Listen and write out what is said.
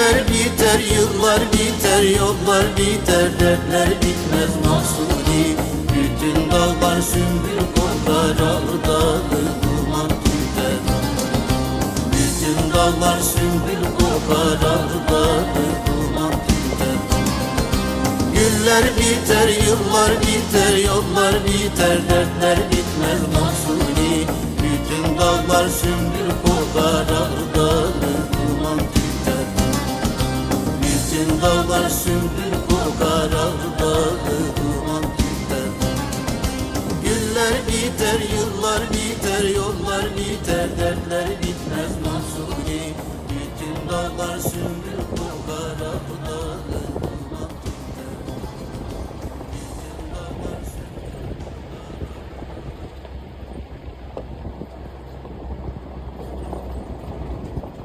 Günler biter, yıllar biter, yollar biter, dertler bitmez. Mahsuni Bütün dağlar sümbül kokar, ağır dağı duman tüter. Bütün dağlar sümbül kokar, ağır dağı duman tüter. Günler biter, yıllar biter, yollar biter, dertler bitmez. Mahsuni Bütün dağlar sümbül dağlar sümbül kokar, ağır dağı duman tüter Günler biter, yıllar biter, yollar biter, dertler bitmez. Mahsuni Bütün dağlar sümbül